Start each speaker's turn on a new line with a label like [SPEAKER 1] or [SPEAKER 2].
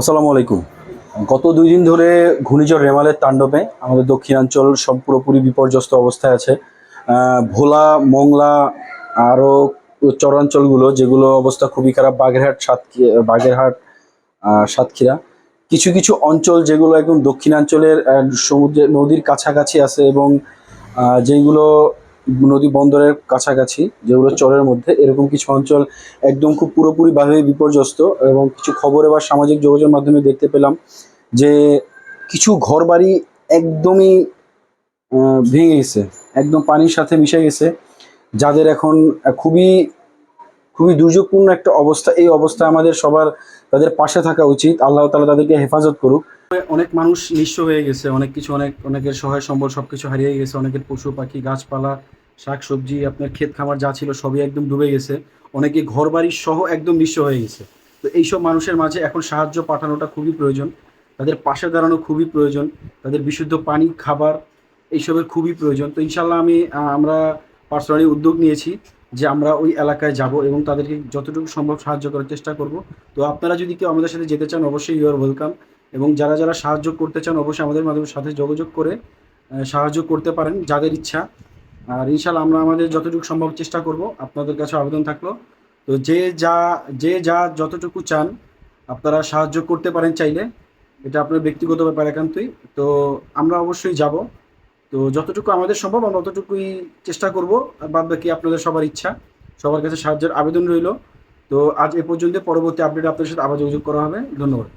[SPEAKER 1] আসসালামু আলাইকুম। গত দুই দিন ধরে ঘূর্ণিঝড় রেমালের তাণ্ডবে আমাদের দক্ষিণাঞ্চল সব পুরোপুরি বিপর্যস্ত অবস্থায় আছে। ভোলা মংলা আরও চরাঞ্চলগুলো যেগুলো অবস্থা খুবই খারাপ বাগেরহাট সাতক্ষী বাগেরহাট সাতক্ষীরা। কিছু কিছু অঞ্চল যেগুলো একদম দক্ষিণাঞ্চলের আহ, সমুদ্রের নদীর কাছাকাছি আছে এবং যেগুলো নদী বন্দরের কাছাকাছি, যেগুলো চরের মধ্যে, এরকম কিছু অঞ্চল একদম খুব পুরোপুরিভাবে বিপর্যস্ত এবং কিছু খবরে বা সামাজিক যোগাযোগের মাধ্যমে দেখতে পেলাম যে কিছু ঘরবাড়ি একদমই ভেঙে গেছে, একদম পানির সাথে মিশে গেছে, যাদের এখন খুবই খুবই দুর্যোগপূর্ণ একটা অবস্থা। এই অবস্থা আমাদের সবার, তাদের পাশে থাকা উচিত। আল্লাহ তালা তাদেরকে হেফাজত করুক। অনেক মানুষ নিঃস্ব হয়ে গেছে, অনেক কিছু, অনেক, অনেকের সহায় সম্বল সব কিছু হারিয়ে গেছে, অনেকের পশু পাখি, গাছপালা শাক, সবজি, আপনার ক্ষেত খামার যা ছিল সবই একদম ডুবে গেছে। অনেকে ঘর বাড়ি সহ একদম নিঃস্ব হয়ে গেছে। তো এইসব মানুষের মাঝে এখন সাহায্য পাঠানোটা খুবই প্রয়োজন। তাদের পাশে দাঁড়ানো খুবই প্রয়োজন। তাদের বিশুদ্ধ পানি, খাবার, এইসবের খুবই প্রয়োজন। তো ইনশাল্লাহ আমি আমরা পার্সোনালি উদ্যোগ নিয়েছি যে আমরা ওই এলাকায় যাব এবং তাদেরকে যতটুকু সম্ভব সাহায্য করার চেষ্টা করব। তো আপনারা যদি কেউ আমাদের সাথে যেতে চান, অবশ্যই ইউ আর ওয়েলকাম এবং যারা যারা সাহায্য করতে চান, অবশ্যই আমাদের মাধ্যমে সাথে যোগাযোগ করে সাহায্য করতে পারেন যাদের ইচ্ছা। আর ইনশাল্লাহ আমরা আমাদের যতটুকু সম্ভব চেষ্টা করব, আপনাদের কাছে আবেদন থাকল। তো যে যা যে যা যতটুকু চান, আপনারা সাহায্য করতে পারেন চাইলে, এটা আপনার ব্যক্তিগত ব্যাপার একান্তই। তো আমরা অবশ্যই যাব। তো যতটুকু আমাদের সম্ভব, আমরা ততটুকুই চেষ্টা করব। বাদ বাকি আপনাদের সবার ইচ্ছা, সবার কাছে সাহায্যের আবেদন রইল। তো আজ এ পর্যন্ত পরবর্তী আপডেট আপনাদের সাথে আবার যোগাযোগ করা হবে। ধন্যবাদ।